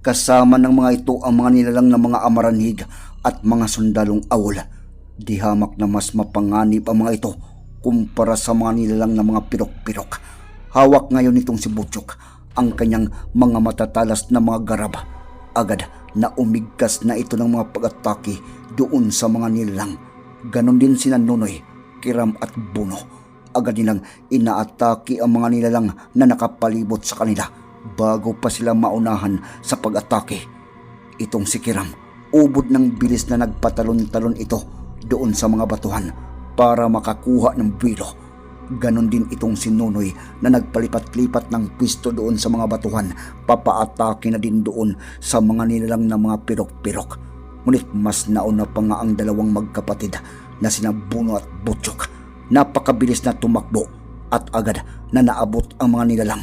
Kasama ng mga ito ang mga nilalang na mga amaranhig at mga sundalong awol. Di hamak na mas mapanganib ang mga ito kumpara sa mga nilalang na mga pirok-pirok. Hawak ngayon itong si Butchok ang kanyang mga matatalas na mga garab. Agad na umigkas na ito ng mga pag-atake doon sa mga nilalang. Ganon din sina Nunoy, Kiram at Buno agad nilang inaatake ang mga nilalang na nakapalibot sa kanila bago pa sila maunahan sa pag-atake. Itong si Kiram, ubod ng bilis na nagpatalon-talon ito doon sa mga batuhan para makakuha ng bwilo. Ganon din itong si Nunoy na nagpalipat-lipat ng pwisto doon sa mga batuhan, papaatake na din doon sa mga nilalang na mga pirok-pirok. Ngunit mas nauna pa nga ang dalawang magkapatid na sina Buno at Butchok napakabilis na tumakbo at agad na naabot ang mga nilalang.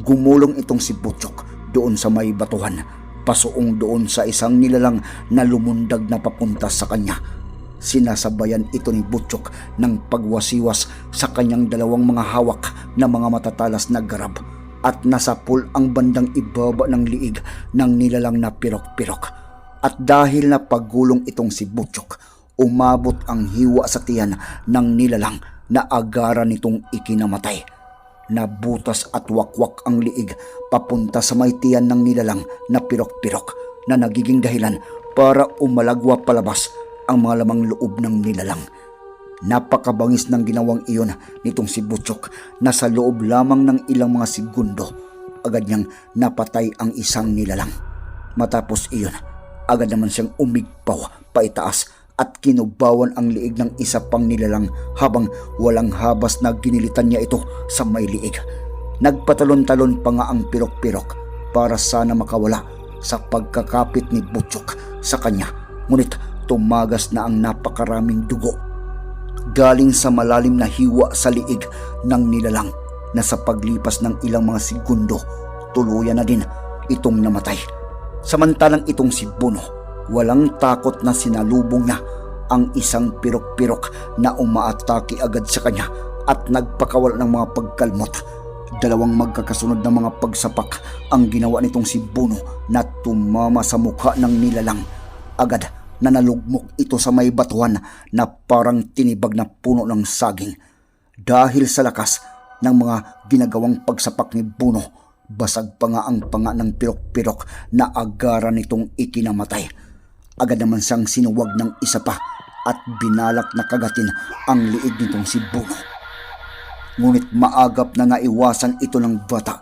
Gumulong itong si Butchok doon sa may batuhan, pasuong doon sa isang nilalang na lumundag na papunta sa kanya. Sinasabayan ito ni Butchok ng pagwasiwas sa kanyang dalawang mga hawak na mga matatalas na garab at nasapul ang bandang ibaba ng liig ng nilalang na pirok-pirok. At dahil na paggulong itong si Butchok, umabot ang hiwa sa tiyan ng nilalang na agara nitong ikinamatay. Nabutas at wakwak ang liig papunta sa may tiyan ng nilalang na pirok-pirok na nagiging dahilan para umalagwa palabas ang mga lamang loob ng nilalang. Napakabangis ng ginawang iyon nitong si Butchok na sa loob lamang ng ilang mga segundo agad niyang napatay ang isang nilalang. Matapos iyon, agad naman siyang umigpaw paitaas at kinubawan ang liig ng isa pang nilalang habang walang habas na ginilitan niya ito sa may liig. Nagpatalon-talon pa nga ang pirok-pirok para sana makawala sa pagkakapit ni Butchok sa kanya. Ngunit tumagas na ang napakaraming dugo. Galing sa malalim na hiwa sa liig ng nilalang na sa paglipas ng ilang mga segundo, tuluyan na din itong namatay. Samantalang itong si Buno, walang takot na sinalubong niya ang isang pirok-pirok na umaatake agad sa kanya at nagpakawala ng mga pagkalmot. Dalawang magkakasunod na mga pagsapak ang ginawa nitong si Buno na tumama sa mukha ng nilalang. Agad na nalugmok ito sa may batuhan na parang tinibag na puno ng saging. Dahil sa lakas ng mga ginagawang pagsapak ni Buno, basag pa nga ang panga ng pirok-pirok na agara nitong ikinamatay. Agad naman siyang sinuwag ng isa pa at binalak na kagatin ang liig nitong si Buno. Ngunit maagap na naiwasan ito ng bata.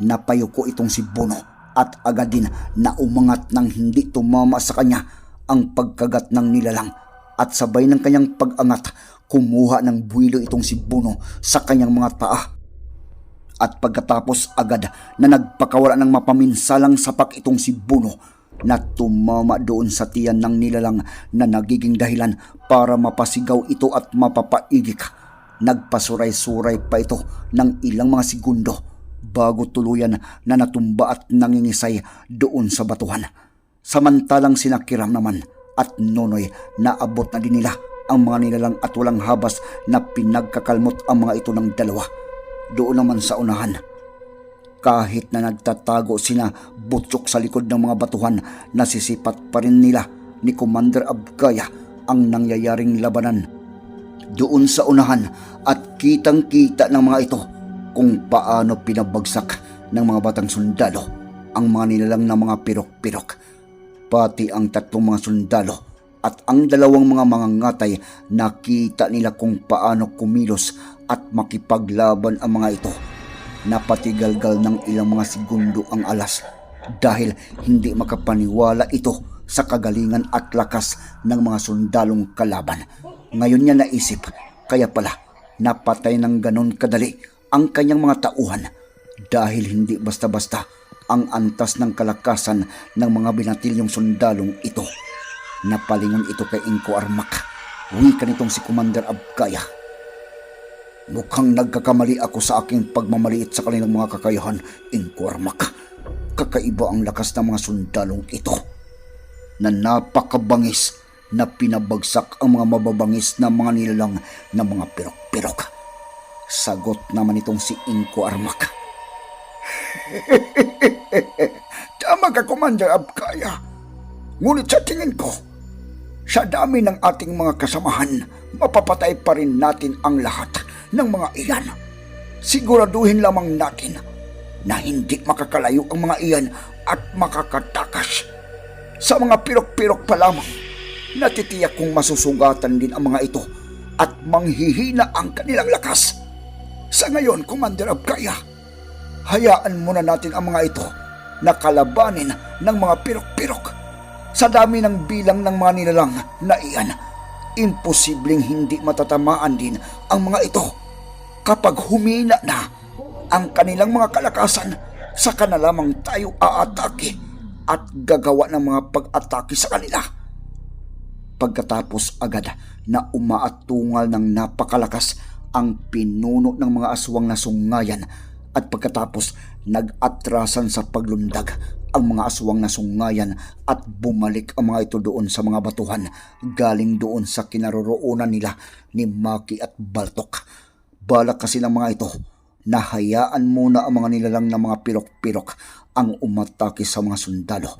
Napayuko itong si Buno at agad din na umangat ng hindi tumama sa kanya ang pagkagat ng nilalang at sabay ng kanyang pag-angat kumuha ng buwilo itong si Buno sa kanyang mga paa at pagkatapos agad na nagpakawala ng mapaminsalang sapak itong si Buno na tumama doon sa tiyan ng nilalang na nagiging dahilan para mapasigaw ito at mapapaigik. Nagpasuray-suray pa ito ng ilang mga segundo bago tuluyan na natumba at nangingisay doon sa batuhan. Samantalang sinakiram naman at nonoy na abot na din nila ang mga nilalang at walang habas na pinagkakalmot ang mga ito ng dalawa. Doon naman sa unahan, kahit na nagtatago sina Butchok sa likod ng mga batuhan, nasisipat pa rin nila ni Commander Abgaya ang nangyayaring labanan. Doon sa unahan at kitang-kita ng mga ito kung paano pinabagsak ng mga batang sundalo ang mga nilalang na mga pirok-pirok, pati ang tatlong mga sundalo at ang dalawang mga mangangatay nakita nila kung paano kumilos at makipaglaban ang mga ito. Napatigalgal ng ilang mga segundo ang alas dahil hindi makapaniwala ito sa kagalingan at lakas ng mga sundalong kalaban. Ngayon niya naisip, kaya pala napatay ng ganon kadali ang kanyang mga tauhan dahil hindi basta-basta ang antas ng kalakasan ng mga binatilyong sundalong ito. Napalingon ito kay Inko Armak. Wika nitong si Commander Abkaya. Mukhang nagkakamali ako sa aking pagmamaliit sa kanilang mga kakayahan, Inko Armak. Kakaiba ang lakas ng mga sundalong ito na napakabangis na pinabagsak ang mga mababangis na mga nilalang na mga pirok-pirok. Sagot naman itong si Inko Armak. Tama ka, Commander Abkaya. Ngunit sa tingin ko, sa dami ng ating mga kasamahan, mapapatay pa rin natin ang lahat ng mga iyan. Siguraduhin lamang natin na hindi makakalayo ang mga iyan at makakatakas. Sa mga pirok-pirok pa lamang, natitiyak kong masusugatan din ang mga ito at manghihina ang kanilang lakas. Sa ngayon, Commander Abkaya, hayaan muna natin ang mga ito na kalabanin ng mga pirok-pirok. Sa dami ng bilang ng mga nilalang na iyan, imposibleng hindi matatamaan din ang mga ito kapag humina na ang kanilang mga kalakasan saka na lamang tayo aatake at gagawa ng mga pag-atake sa kanila. Pagkatapos agad na umaatungal ng napakalakas ang pinuno ng mga aswang na sungayan at pagkatapos nag-atrasan sa paglundag ang mga aswang na sungayan at bumalik ang mga ito doon sa mga batuhan galing doon sa kinaroroonan nila ni Maki at Baltok. Balak kasi ng mga ito na hayaan muna ang mga nilalang na mga pirok-pirok ang umatake sa mga sundalo.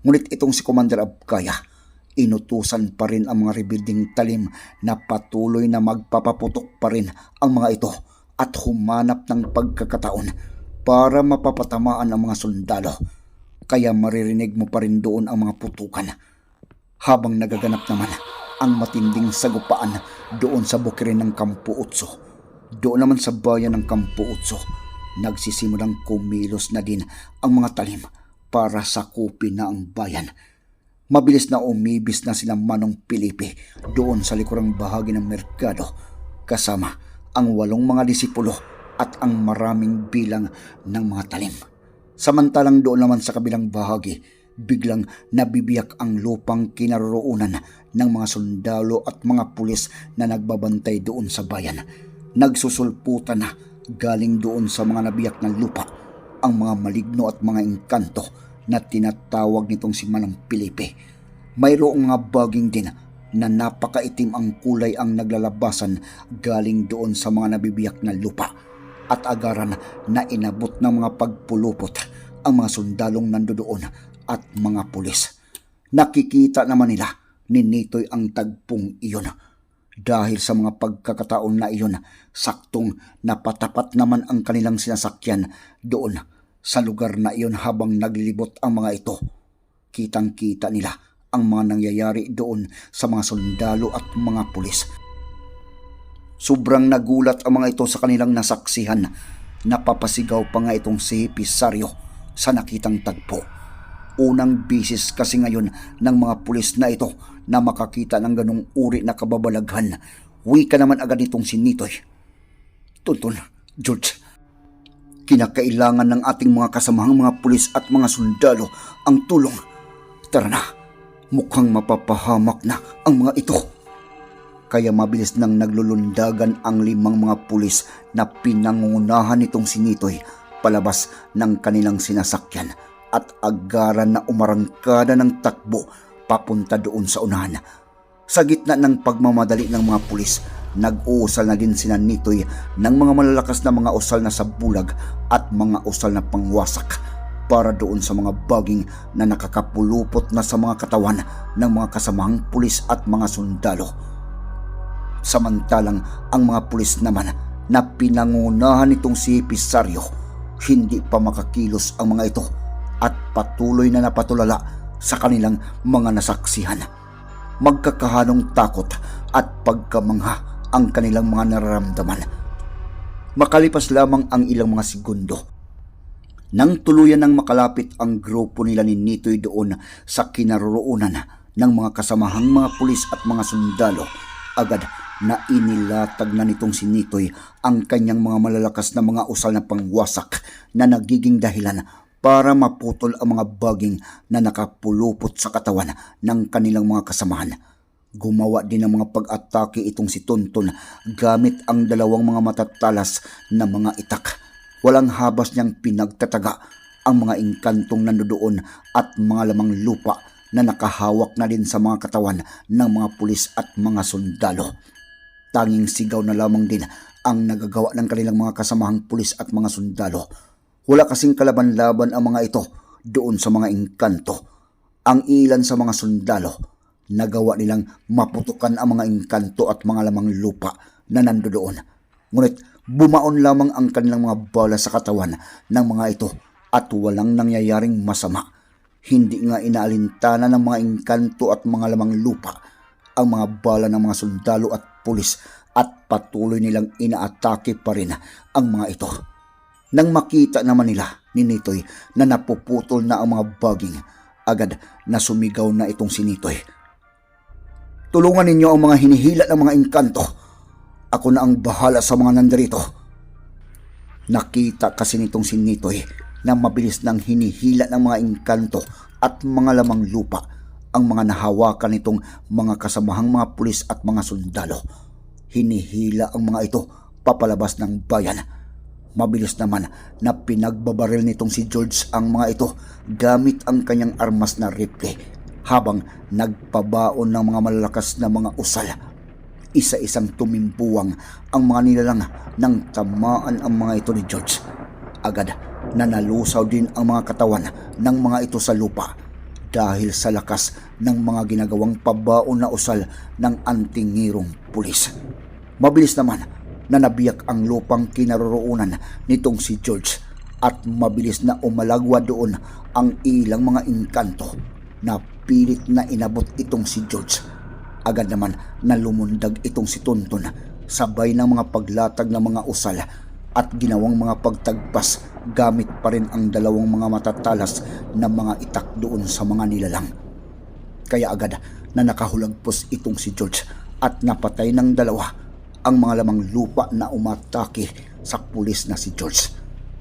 Ngunit itong si Commander Abkaya, inutusan pa rin ang mga rebuilding talim na patuloy na magpapaputok pa rin ang mga ito at humanap ng pagkakataon para mapapatamaan ang mga sundalo. Kaya maririnig mo pa rin doon ang mga putukan. Habang nagaganap naman ang matinding sagupaan doon sa bukirin ng Kampo Utso. Doon naman sa bayan ng Kampo Utso, nagsisimulang kumilos na din ang mga talim para sakupin na ang bayan. Mabilis na umibis na sila Manong Pilipi doon sa likurang bahagi ng merkado kasama ang walong mga disipulo at ang maraming bilang ng mga talim. Samantalang doon naman sa kabilang bahagi, biglang nabibiyak ang lupang kinaroroonan ng mga sundalo at mga pulis na nagbabantay doon sa bayan. Nagsusulputan na galing doon sa mga nabiyak na lupa ang mga maligno at mga engkanto na tinatawag nitong si Manang Pilipi. Mayroong mga baging din na napakaitim ang kulay ang naglalabasan galing doon sa mga nabibiyak na lupa at agaran na inabot ng mga pagpulupot ang mga sundalong nandoon at mga pulis. Nakikita naman nila ni Nitoy ang tagpong iyon. Dahil sa mga pagkakataon na iyon, saktong napatapat naman ang kanilang sinasakyan doon sa lugar na iyon habang naglilibot ang mga ito. Kitang-kita nila ang mga nangyayari doon sa mga sundalo at mga pulis. Sobrang nagulat ang mga ito sa kanilang nasaksihan. Napapasigaw pa nga itong si Pisario sa nakitang tagpo. Unang bisis kasi ngayon ng mga pulis na ito na makakita ng ganong uri na kababalaghan. Wika naman agad nitong si Nitoy. Tuntun, George, kinakailangan ng ating mga kasamahang mga pulis at mga sundalo ang tulong. Tara na, mukhang mapapahamak na ang mga ito. Kaya mabilis nang naglulundagan ang limang mga pulis na pinangungunahan nitong si Nitoy palabas ng kanilang sinasakyan at agaran na umarangkada ng takbo papunta doon sa unahan. Sa gitna ng pagmamadali ng mga pulis, nag-uusal na din sina Nitoy ng mga malalakas na mga usal na sabulag at mga usal na pangwasak para doon sa mga baging na nakakapulupot na sa mga katawan ng mga kasamahang pulis at mga sundalo. Samantalang ang mga pulis naman na pinangunahan nitong si Pisario, hindi pa makakilos ang mga ito at patuloy na napatulala sa kanilang mga nasaksihan. Magkakahanong takot at pagkamangha ang kanilang mga nararamdaman. Makalipas lamang ang ilang mga segundo, nang tuluyan ng makalapit ang grupo nila ni Nitoy doon sa kinaroroonan ng mga kasamahang mga pulis at mga sundalo, agad na inilatag na nitong si Nitoy ang kanyang mga malalakas na mga usal na pangwasak na nagiging dahilan para maputol ang mga baging na nakapulupot sa katawan ng kanilang mga kasamahan. Gumawa din ng mga pag-atake itong si Tonton gamit ang dalawang mga matatalas na mga itak. Walang habas niyang pinagtataga ang mga inkantong nandoon at mga lamang lupa na nakahawak na din sa mga katawan ng mga pulis at mga sundalo. Tanging sigaw na lamang din ang nagagawa ng kanilang mga kasamahang pulis at mga sundalo. Wala kasing kalaban-laban ang mga ito doon sa mga engkanto. Ang ilan sa mga sundalo, nagawa nilang maputukan ang mga engkanto at mga lamang lupa na nandoon. Ngunit bumaon lamang ang kanilang mga bala sa katawan ng mga ito at walang nangyayaring masama. Hindi nga inaalintana ng mga engkanto at mga lamang lupa ang mga bala ng mga sundalo at pulis at patuloy nilang inaatake pa rin ang mga ito. Nang makita naman nila ni Nitoy na napuputol na ang mga baging, agad na sumigaw na itong si Nitoy. Tulungan ninyo ang mga hinihila ng mga engkanto. Ako na ang bahala sa mga nandarito. Nakita kasi nitong si Nitoy na mabilis nang hinihila ng mga engkanto at mga lamang lupa ang mga nahawakan nitong mga kasamahang mga pulis at mga sundalo. Hinihila ang mga ito papalabas ng bayan. Mabilis naman na pinagbabaril nitong si George ang mga ito gamit ang kanyang armas na rifle habang nagpabaon ng mga malalakas na mga usal. Isa-isang tumimpuwang ang mga nilalang nang tamaan ang mga ito ni George. Agad na nalusaw din ang mga katawan ng mga ito sa lupa dahil sa lakas ng mga ginagawang pabaon na usal ng antingirong pulis. Mabilis naman na nabiyak ang lupang kinaroroonan nitong si George at mabilis na umalagwa doon ang ilang mga inkanto na pilit na inabot itong si George. Agad naman na lumundag itong si Tonton sabay ng mga paglatag ng mga usal at ginawang mga pagtagpas gamit pa rin ang dalawang mga matatalas na mga itak doon sa mga nilalang. Kaya agad na nakahulagpos itong si George at napatay ng dalawa ang mga lamang lupa na umatake sa pulis na si George.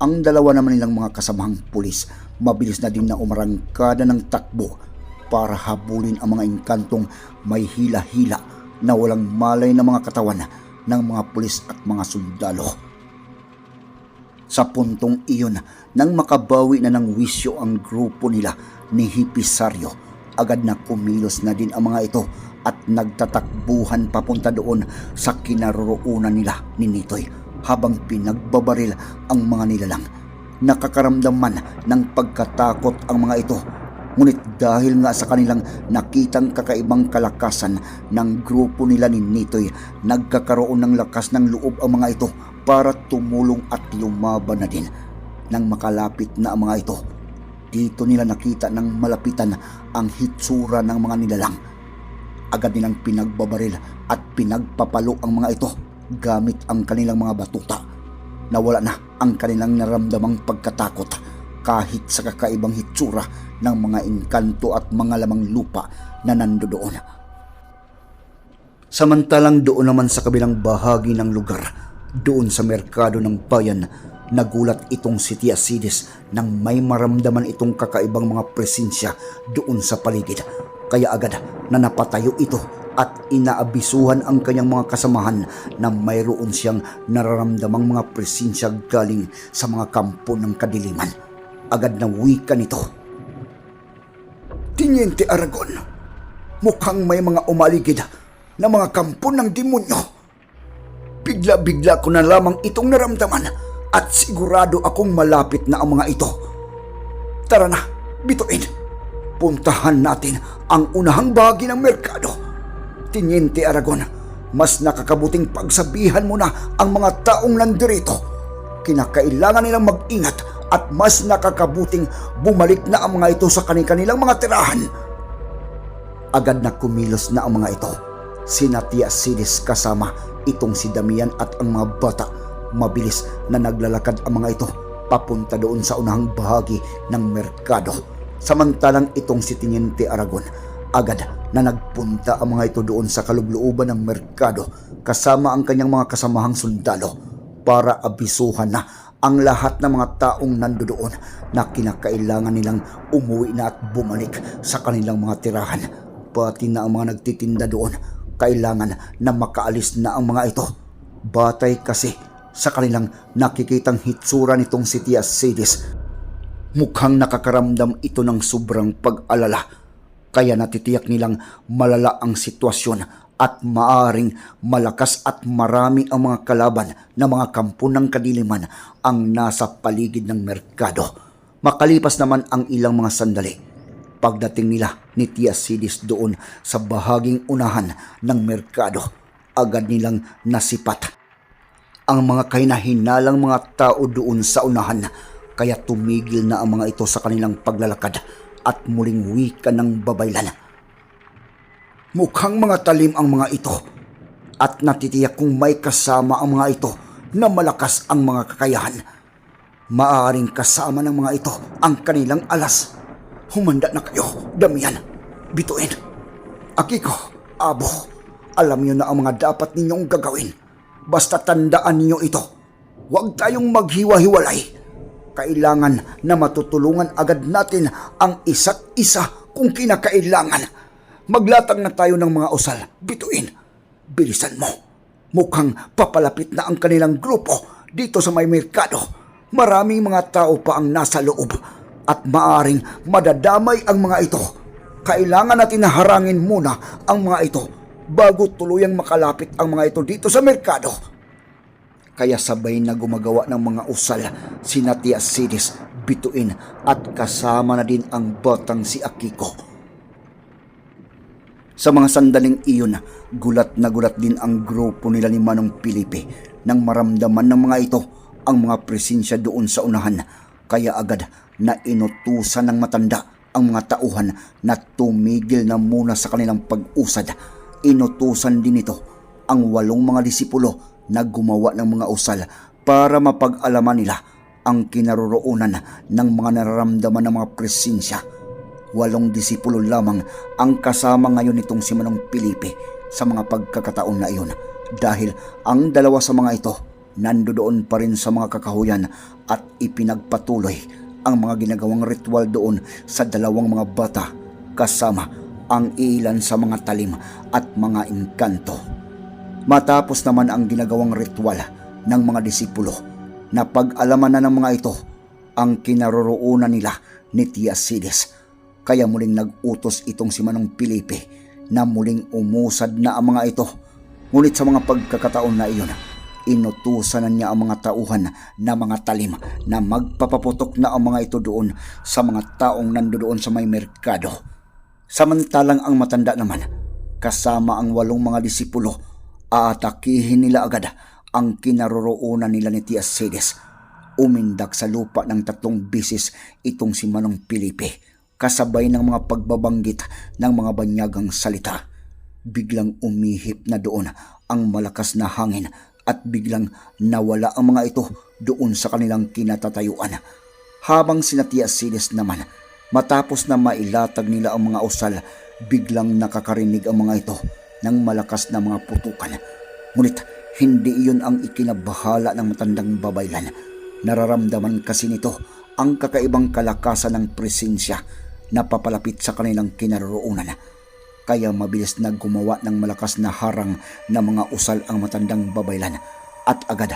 Ang dalawa naman nilang mga kasamahang pulis mabilis na din na umarangkada ng takbo para habulin ang mga engkantong may hila-hila na walang malay na mga katawan ng mga pulis at mga sundalo. Sa puntong iyon, nang makabawi na ng wisyo ang grupo nila ni Hipisario, agad na kumilos na din ang mga ito at nagtatakbuhan papunta doon sa kinaroroonan nila ni Nitoy habang pinagbabaril ang mga nilalang. Nakakaramdam man ng pagkatakot ang mga ito Ngunit dahil nga sa kanilang nakitang kakaibang kalakasan ng grupo nila ni Nitoy, nagkakaroon ng lakas ng loob ang mga ito para tumulong at lumaban na din. Nang makalapit na ang mga ito, dito nila nakita ng malapitan ang hitsura ng mga nilalang. Agad nilang pinagbabaril at pinagpapalo ang mga ito gamit ang kanilang mga batuta. Nawala na ang kanilang naramdamang pagkatakot kahit sa kakaibang hitsura ng mga engkanto at mga lamang lupa na nandoon. Samantalang doon naman sa kabilang bahagi ng lugar, doon sa merkado ng bayan, nagulat itong si Tiasides nang may maramdaman itong kakaibang mga presensya doon sa paligid. Kaya agad na napatayo ito at inaabisuhan ang kanyang mga kasamahan na mayroon siyang nararamdamang mga presensya galing sa mga kampo ng kadiliman agad na wika nito. Tiniente Aragon, mukhang may mga umaligid na mga kampo ng demonyo. Bigla-bigla ko na lamang itong naramdaman at sigurado akong malapit na ang mga ito. Tara na, bituin. Puntahan natin ang unahang bahagi ng merkado. Tiniente Aragon, mas nakakabuting pagsabihan mo na ang mga taong nandirito. Kinakailangan nilang mag-ingat at mas nakakabuting bumalik na ang mga ito sa kanilang mga tirahan. Agad na kumilos na ang mga ito. Sina Tia Sidis kasama itong si Damian at ang mga bata. Mabilis na naglalakad ang mga ito papunta doon sa unahang bahagi ng merkado. Samantalang itong si Tiniente Aragon, agad na nagpunta ang mga ito doon sa kalublooban ng merkado kasama ang kanyang mga kasamahang sundalo para abisuhan na ang lahat ng mga taong nandoon na kinakailangan nilang umuwi na at bumalik sa kanilang mga tirahan. Pati na ang mga nagtitinda doon, kailangan na makaalis na ang mga ito. Batay kasi sa kanilang nakikitang hitsura nitong si Tia Sidis. Mukhang nakakaramdam ito ng sobrang pag-alala. Kaya natitiyak nilang malala ang sitwasyon at maaring malakas at marami ang mga kalaban na mga kampo ng kadiliman ang nasa paligid ng merkado. Makalipas naman ang ilang mga sandali, pagdating nila ni Tia Sidis doon sa bahaging unahan ng merkado, agad nilang nasipat ang mga kahinahinalang mga tao doon sa unahan kaya tumigil na ang mga ito sa kanilang paglalakad at muling wika ng babaylan. Mukhang mga talim ang mga ito at natitiyak kung may kasama ang mga ito na malakas ang mga kakayahan. Maaring kasama ng mga ito ang kanilang alas. Humanda na kayo, Damian, bituin. Akiko, Abo, alam niyo na ang mga dapat ninyong gagawin. Basta tandaan niyo ito. Huwag tayong maghiwa-hiwalay. Kailangan na matutulungan agad natin ang isa't isa kung kinakailangan. Maglatag na tayo ng mga usal. Bituin, bilisan mo. Mukhang papalapit na ang kanilang grupo dito sa may merkado. Maraming mga tao pa ang nasa loob at maaring madadamay ang mga ito. Kailangan natin na harangin muna ang mga ito bago tuluyang makalapit ang mga ito dito sa merkado. Kaya sabay na gumagawa ng mga usal si Natia Sidis, Bituin at kasama na din ang batang si Akiko. Sa mga sandaling iyon, gulat na gulat din ang grupo nila ni Manong Pilipi nang maramdaman ng mga ito ang mga presensya doon sa unahan. Kaya agad na inutusan ng matanda ang mga tauhan na tumigil na muna sa kanilang pag-usad. Inutusan din ito ang walong mga disipulo na gumawa ng mga usal para mapag-alaman nila ang kinaroroonan ng mga nararamdaman ng mga presensya. Walong disipulo lamang ang kasama ngayon nitong si Manong Pilipe sa mga pagkakataon na iyon dahil ang dalawa sa mga ito nandoon pa rin sa mga kakahuyan at ipinagpatuloy ang mga ginagawang ritual doon sa dalawang mga bata kasama ang ilan sa mga talim at mga engkanto. Matapos naman ang ginagawang ritual ng mga disipulo, napag-alaman na ng mga ito ang kinaroroonan nila ni Tia Sidis. Kaya muling nag-utos itong si Manong Pilipe na muling umusad na ang mga ito. Ngunit sa mga pagkakataon na iyon, inutusan na niya ang mga tauhan na mga talim na magpapaputok na ang mga ito doon sa mga taong nandoon sa may merkado. Samantalang ang matanda naman, kasama ang walong mga disipulo, aatakihin nila agad ang kinaroroonan nila ni Tia Sidis. Umindak sa lupa ng tatlong bisis itong si Manong Pilipe, kasabay ng mga pagbabanggit ng mga banyagang salita. Biglang umihip na doon ang malakas na hangin at biglang nawala ang mga ito doon sa kanilang kinatatayuan. Habang sina Tia Sidis naman, matapos na mailatag nila ang mga usal, biglang nakakarinig ang mga ito ng malakas na mga putukan. Ngunit hindi iyon ang ikinabahala ng matandang babaylan. Nararamdaman kasi nito ang kakaibang kalakasan ng presensya na papalapit sa kanilang kinaroroonan. Kaya mabilis na gumawa ng malakas na harang na mga usal ang matandang babaylan at agad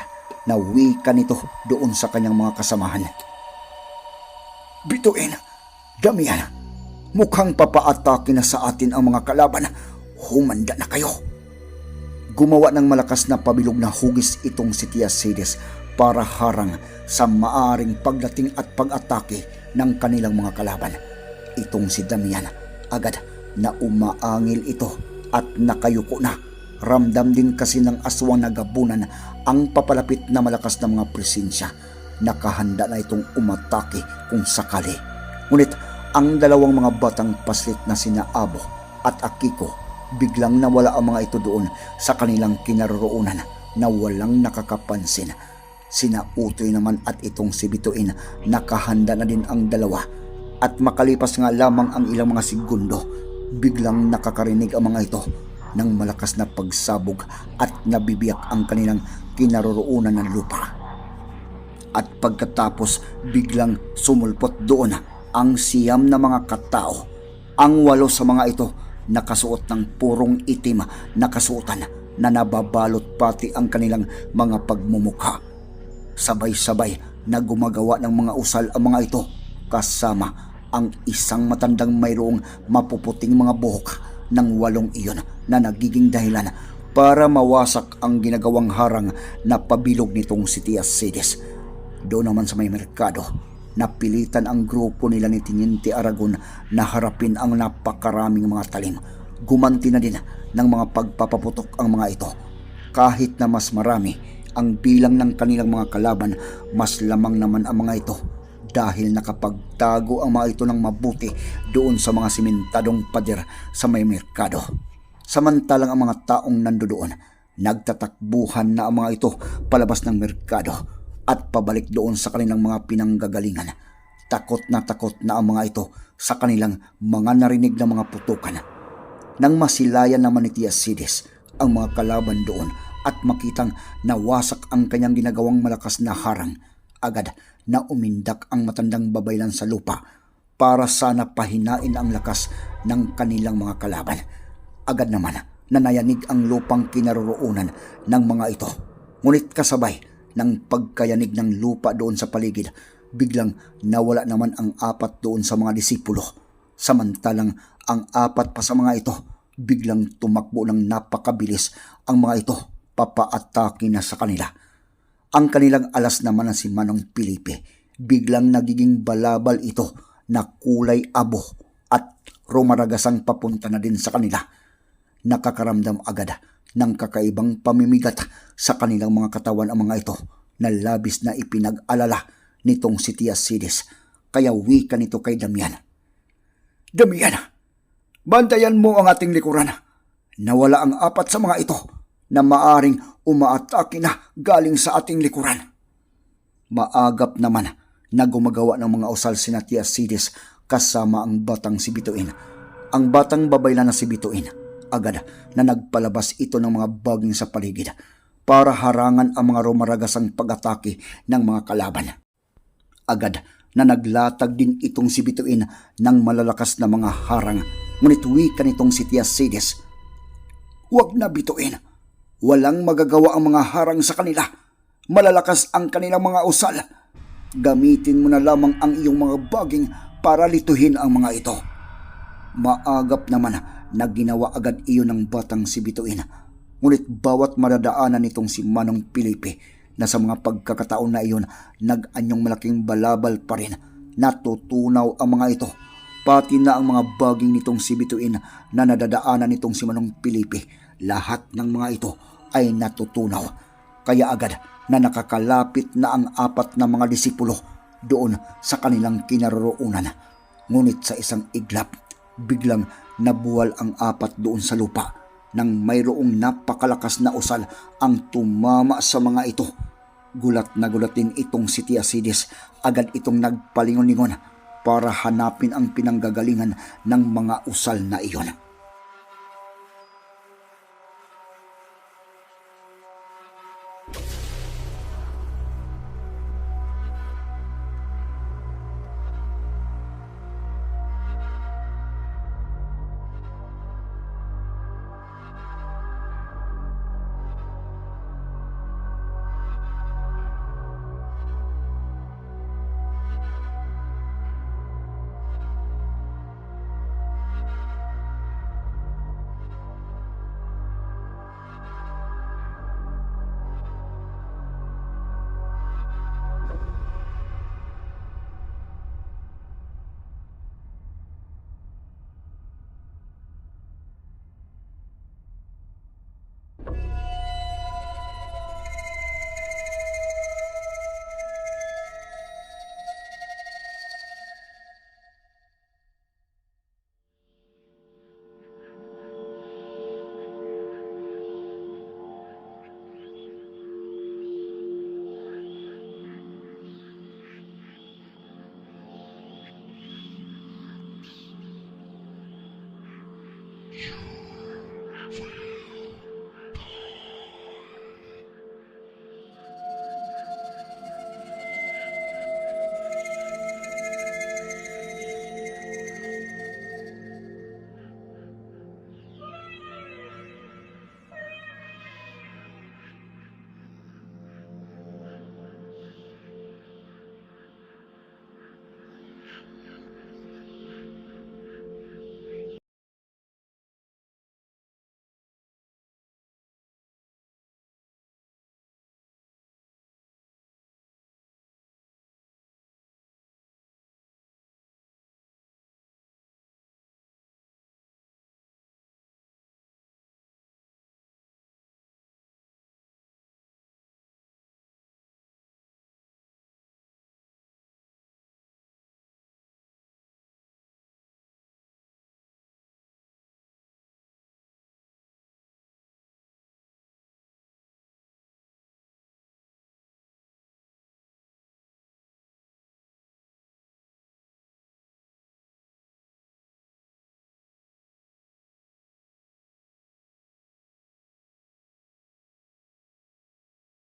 na wika nito doon sa kanyang mga kasamahan. Bituin, Damian, mukhang papaatake na sa atin ang mga kalaban. Humanda na kayo. Gumawa ng malakas na pabilog na hugis itong si Tia Sidis para harang sa maaring pagdating at pag-atake ng kanilang mga kalaban. Itong si Damian agad na umaangil ito at nakayuko na. Ramdam din kasi ng aswang na gabunan ang papalapit na malakas na mga presensya. nakahanda na itong umatake kung sakali. Ngunit ang dalawang mga batang paslit na sina Abo at Akiko biglang nawala ang mga ito doon sa kanilang kinaroroonan na walang nakakapansin. Sina Utoy naman at itong si Bituin nakahanda na din ang dalawa at makalipas nga lamang ang ilang mga segundo biglang nakakarinig ang mga ito ng malakas na pagsabog at nabibiyak ang kanilang kinaroroonan ng lupa. At pagkatapos biglang sumulpot doon ang siyam na mga katao. Ang walo sa mga ito nakasuot ng purong itim na kasuotan na nababalot pati ang kanilang mga pagmumukha. Sabay-sabay na gumagawa ng mga usal ang mga ito kasama ang isang matandang mayroong mapuputing mga buhok ng walong iyon na nagiging dahilan para mawasak ang ginagawang harang na pabilog nitong si Tias Sides. Doon naman sa may merkado, napilitan ang grupo nila ni Tiniente Aragon na harapin ang napakaraming mga talim. Gumanti na din ng mga pagpapaputok ang mga ito. Kahit na mas marami ang bilang ng kanilang mga kalaban, mas lamang naman ang mga ito dahil nakapagtago ang mga ito ng mabuti doon sa mga simentadong pader sa may merkado. Samantalang ang mga taong nandoon, nagtatakbuhan na ang mga ito palabas ng merkado at pabalik doon sa kanilang mga pinanggagalingan. Takot na takot na ang mga ito sa kanilang mga narinig na mga putukan. Nang masilayan naman ni Tiasides ang mga kalaban doon at makitang nawasak ang kanyang ginagawang malakas na harang, agad na umindak ang matandang babaylan sa lupa para sana pahinain ang lakas ng kanilang mga kalaban. Agad naman na nayanig ang lupang kinaroroonan ng mga ito. Ngunit kasabay ng pagkayanig ng lupa doon sa paligid, biglang nawala naman ang apat doon sa mga disipulo. Samantalang ang apat pa sa mga ito, biglang tumakbo ng napakabilis ang mga ito papaatake na sa kanila. Ang kanilang alas naman na si Manong Pilipe, biglang nagiging balabal ito na kulay abo at rumaragasang papunta na din sa kanila. Nakakaramdam agad ng kakaibang pamimigat sa kanilang mga katawan ang mga ito na labis na ipinag-alala nitong si Tiasides. Kaya wika nito kay Damian. Damian, bantayan mo ang ating likuran. Nawala ang apat sa mga ito na maaring umaatake na galing sa ating likuran. Maagap naman na gumagawa ng mga usal si Tiasides kasama ang batang si Bituin. Ang batang babay na si Bituin, agad na nagpalabas ito ng mga baging sa paligid para harangan ang mga rumaragasang pag-atake ng mga kalaban. Agad na naglatag din itong si Bituin ng malalakas na mga harang. Ngunit wika nitong si Tiasides, Huwag na bituin. Walang magagawa ang mga harang sa kanila. Malalakas ang kanilang mga usal. Gamitin mo na lamang ang iyong mga baging para lituhin ang mga ito. Maagap naman na ginawa agad iyon ng batang si Bituin. Ngunit bawat madadaanan nitong si Manong Pilipe na sa mga pagkakataon na iyon nag-anyong malaking balabal pa rin. Natutunaw ang mga ito. Pati na ang mga baging nitong si Bituin na nadadaanan nitong si Manong Pilipe. Lahat ng mga ito ay natutunaw. Kaya agad na nakakalapit na ang apat na mga disipulo doon sa kanilang kinaroroonan. Ngunit sa isang iglap, biglang nabuwal ang apat doon sa lupa nang mayroong napakalakas na usal ang tumama sa mga ito. Gulat na gulat din itong si Tiasides, agad itong nagpalingon-lingon para hanapin ang pinanggagalingan ng mga usal na iyon.